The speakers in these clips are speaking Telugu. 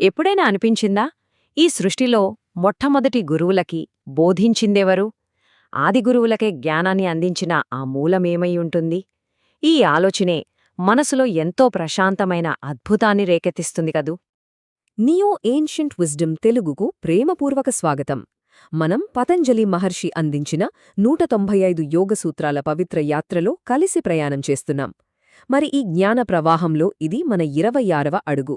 ఎప్పుడైనా అనిపించిందా? ఈ సృష్టిలో మొట్టమొదటి గురువులకి బోధించిందెవరు? ఆది గురువులకే జ్ఞానాన్ని అందించిన ఆ మూలమేమై ఉంటుంది? ఈ ఆలోచనే మనసులో ఎంతో ప్రశాంతమైన అద్భుతాన్ని రేకెత్తిస్తుంది కదూ? నియో ఏన్షియంట్ విజ్డమ్ తెలుగుకు ప్రేమపూర్వక స్వాగతం. మనం పతంజలి మహర్షి అందించిన నూట తొంభై ఐదు యోగసూత్రాల పవిత్ర యాత్రలో కలిసి ప్రయాణం చేస్తున్నాం. మరి ఈ జ్ఞాన ప్రవాహంలో ఇది మన ఇరవై ఆరవ అడుగు.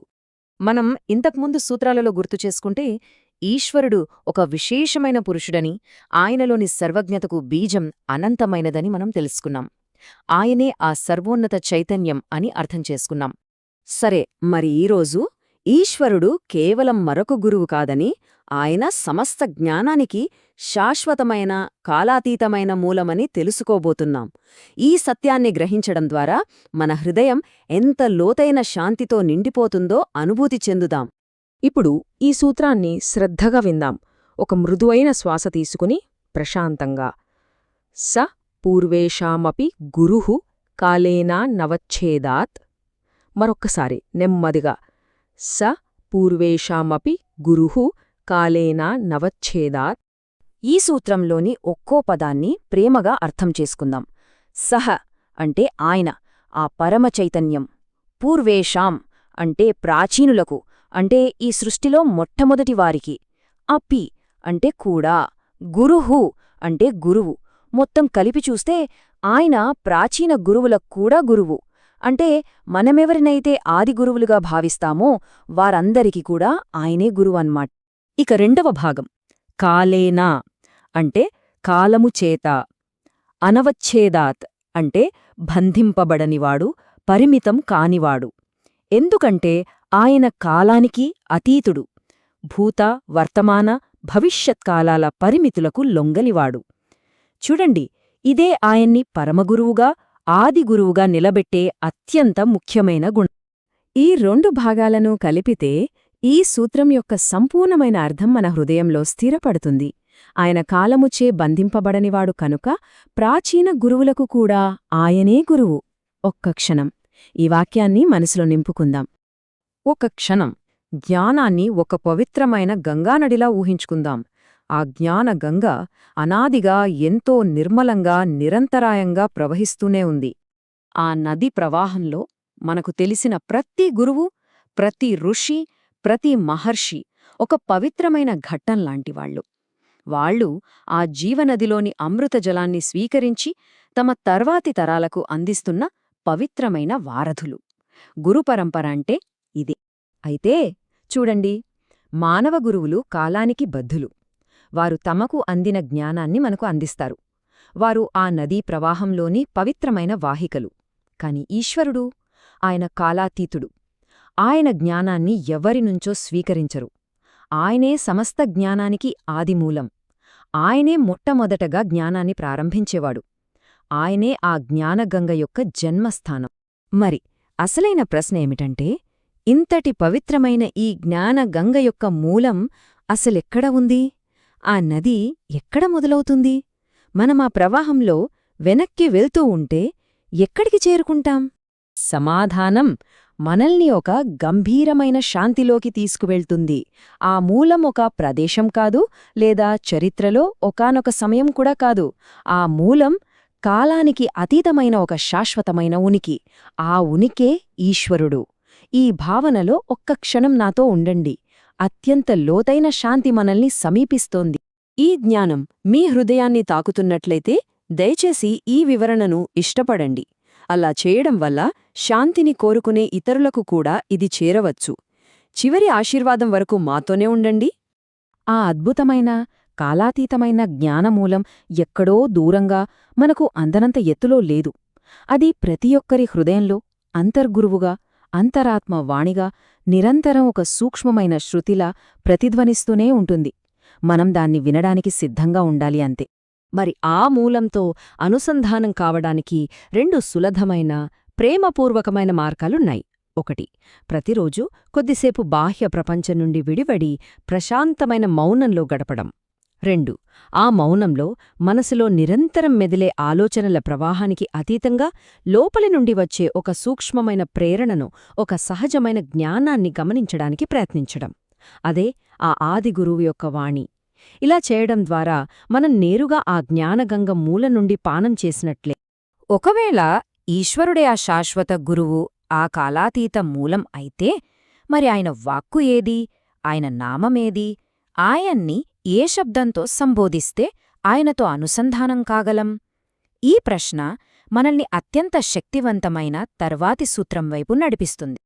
మనం ఇంతకుముందు సూత్రాలలో గుర్తు చేసుకుంటే ఈశ్వరుడు ఒక విశేషమైన పురుషుడని ఆయనలోని సర్వజ్ఞతకు బీజం అనంతమైనదని మనం తెలుసుకున్నాం. ఆయనే ఆ సర్వోన్నత చైతన్యం అని అర్థం చేసుకున్నాం. సరే మరి ఈరోజు ఈశ్వరుడు కేవలం మరొక గురువు కాదని ఆయన సమస్త జ్ఞానానికి శాశ్వతమైన కాలాతీతమైన మూలమని తెలుసుకోబోతున్నాం. ఈ సత్యాన్ని గ్రహించడం ద్వారా మన హృదయం ఎంత లోతైన శాంతితో నిండిపోతుందో అనుభూతి చెందుదాం. ఇప్పుడు ఈ సూత్రాన్ని శ్రద్ధగా విందాం. ఒక మృదువైన శ్వాస తీసుకుని ప్రశాంతంగా. స పూర్వేషామపి గురుః కాలేనా నవచ్ఛేదాత్. మరొక్కసారి నెమ్మదిగా. స పూర్వేషామపి గురుహు కాలేనా నవచ్ఛేదాత్. ఈ సూత్రంలోని ఒక్కో పదాన్ని ప్రేమగా అర్థం చేసుకుందాం. సహ అంటే ఆయన ఆ పరమ చైతన్యం. పూర్వేషాం అంటే ప్రాచీనులకు అంటే ఈ సృష్టిలో మొట్టమొదటి వారికి. అపి అంటే కూడా గురుహు అంటే గురువు. మొత్తం కలిపి చూస్తే ఆయన ప్రాచీన గురువులకు కూడా గురువు. అంటే మనమెవరినైతే ఆది గురువులుగా భావిస్తామో వారందరికీ కూడా ఆయనే గురువన్మాట. ఇక రెండవ భాగం. కాలేనా అంటే కాలము చేత. అనవచ్ఛేదాత్ అంటే బంధింపబడనివాడు పరిమితం కానివాడు. ఎందుకంటే ఆయన కాలానికి అతీతుడు. భూత వర్తమాన భవిష్యత్కాలాల పరిమితులకు లొంగలివాడు చూడండి ఇదే ఆయన్ని పరమగురువుగా ఆదిగురువుగా నిలబెట్టే అత్యంత ముఖ్యమైన గుణం. ఈ రెండు భాగాలను కలిపితే ఈ సూత్రం యొక్క సంపూర్ణమైన అర్థం మన హృదయంలో స్థిరపడుతుంది. ఆయన కాలముచే బంధింపబడనివాడు కనుక ప్రాచీన గురువులకు కూడా ఆయనే గురువు. ఒక్క క్షణం. ఈ వాక్యాన్ని మనసులో నింపుకుందాం. ఒక క్షణం. జ్ఞానాన్ని ఒక పవిత్రమైన గంగానడిలా ఊహించుకుందాం. ఆ జ్ఞానగంగ అనాదిగా ఎంతో నిర్మలంగా నిరంతరాయంగా ప్రవహిస్తూనే ఉంది. ఆ నది ప్రవాహంలో మనకు తెలిసిన ప్రతి గురువు ప్రతి ఋషి ప్రతి మహర్షి ఒక పవిత్రమైన ఘట్టంలాంటివాళ్ళు వాళ్ళు. ఆ జీవనదిలోని అమృతజలాన్ని స్వీకరించి తమ తర్వాతి తరాలకు అందిస్తున్న పవిత్రమైన వారధులు. గురుపరంపర అంటే ఇదే. అయితే చూడండి మానవ గురువులు కాలానికి బద్ధులు. వారు తమకు అందిన జ్ఞానాన్ని మనకు అందిస్తారు. వారు ఆ నదీ ప్రవాహంలోని పవిత్రమైన వాహికలు. కాని ఈశ్వరుడు ఆయన కాలాతీతుడు. ఆయన జ్ఞానాన్ని ఎవరినుంచో స్వీకరించరు. ఆయనే సమస్త జ్ఞానానికి ఆదిమూలం. ఆయనే మొట్టమొదటగా జ్ఞానాన్ని ప్రారంభించేవాడు. ఆయనే ఆ జ్ఞానగంగ యొక్క జన్మస్థానం. మరి అసలైన ప్రశ్న ఏమిటంటే ఇంతటి పవిత్రమైన ఈ జ్ఞానగంగ యొక్క మూలం అసలెక్కడ ఉంది? ఆ నది ఎక్కడ మొదలవుతుంది? మనం ఆ ప్రవాహంలో వెనక్కి వెళ్తూ ఉంటే ఎక్కడికి చేరుకుంటాం? సమాధానం మనల్ని ఒక గంభీరమైన శాంతిలోకి తీసుకువెళ్తుంది. ఆ మూలం ఒక ప్రదేశం కాదు లేదా చరిత్రలో ఒకానొక సమయం కూడా కాదు. ఆ మూలం కాలానికి అతీతమైన ఒక శాశ్వతమైన ఉనికి. ఆ ఉనికే ఈశ్వరుడు. ఈ భావనలో ఒక్క క్షణం నాతో ఉండండి. అత్యంత లోతైన శాంతి మనల్ని సమీపిస్తోంది. ఈ జ్ఞానం మీ హృదయాన్ని తాకుతున్నట్లయితే దయచేసి ఈ వివరణను ఇష్టపడండి. అలా చేయడం వల్ల శాంతిని కోరుకునే ఇతరులకు కూడా ఇది చేరవచ్చు. చివరి ఆశీర్వాదం వరకు మాతోనే ఉండండి. ఆ అద్భుతమైన కాలాతీతమైన జ్ఞానమూలం ఎక్కడో దూరంగా మనకు అందనంత ఎత్తులో లేదు. అది ప్రతి ఒక్కరి హృదయంలో అంతర్గురువుగా అంతరాత్మ వాణిగా నిరంతరం ఒక సూక్ష్మమైన శృతిలా ప్రతిధ్వనిస్తూనే ఉంటుంది. మనం దాన్ని వినడానికి సిద్ధంగా ఉండాలి అంతే. మరి ఆ మూలంతో అనుసంధానం కావడానికి రెండు సులభమైన ప్రేమపూర్వకమైన మార్గాలున్నాయి. ఒకటి ప్రతిరోజు కొద్దిసేపు బాహ్య ప్రపంచం నుండి విడివడి ప్రశాంతమైన మౌనంలో గడపడం. రెండు ఆ మౌనంలో మనసులో నిరంతరం మెదిలే ఆలోచనల ప్రవాహానికి అతీతంగా లోపలి నుండి వచ్చే ఒక సూక్ష్మమైన ప్రేరణను ఒక సహజమైన జ్ఞానాన్ని గమనించడానికి ప్రయత్నించడం. అదే ఆ ఆది గురువు యొక్క వాణి. ఇలా చేయడం ద్వారా మనం నేరుగా ఆ జ్ఞానగంగ మూల నుండి పానం చేసినట్లే. ఒకవేళ ఈశ్వరుడే ఆ శాశ్వత గురువు ఆ కాలాతీత మూలం అయితే మరి ఆయన వాక్కు ఏది? ఆయన నామమేది ఆయన్ని ఏ శబ్దంతో సంబోధిస్తే ఆయనతో అనుసంధానం కాగలం? ఈ ప్రశ్న మనల్ని అత్యంత శక్తివంతమైన తర్వాతి సూత్రం వైపు నడిపిస్తుంది.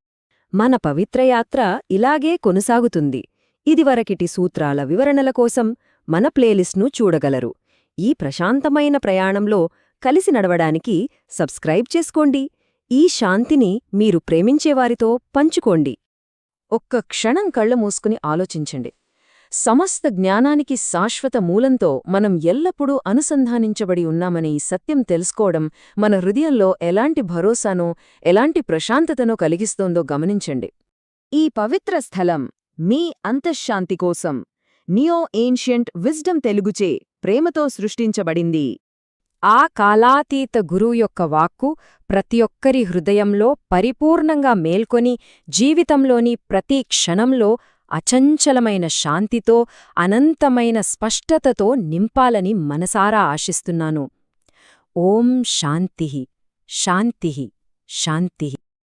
మన పవిత్రయాత్ర ఇలాగే కొనసాగుతుంది. ఇదివరకిటి సూత్రాల వివరణల కోసం మన ప్లేలిస్ట్ను చూడగలరు. ఈ ప్రశాంతమైన ప్రయాణంలో కలిసి నడవడానికి సబ్స్క్రైబ్ చేసుకోండి. ఈ శాంతిని మీరు ప్రేమించేవారితో పంచుకోండి. ఒక్క క్షణం కళ్ళు మూసుకుని ఆలోచించండి. సమస్త జ్ఞానానికి శాశ్వత మూలంతో మనం ఎల్లప్పుడూ అనుసంధానించబడి ఉన్నామనే ఈ సత్యం తెలుసుకోవడం మన హృదయంలో ఎలాంటి భరోసానో ఎలాంటి ప్రశాంతతనో కలిగిస్తోందో గమనించండి. ఈ పవిత్ర స్థలం మీ అంతఃశాంతి కోసం నియో ఏన్షియంట్ విజ్డమ్ తెలుగుచే ప్రేమతో సృష్టించబడింది. ఆ కాలాతీత గురువు యొక్క వాక్కు ప్రతి ఒక్కరి హృదయంలో పరిపూర్ణంగా మేల్కొని జీవితంలోని ప్రతి క్షణంలో అచంచలమైన శాంతితో అనంతమైన స్పష్టతతో నింపాలని మనసారా ఆశిస్తున్నాను. ఓం శాంతి. శాంతి. శాంతి.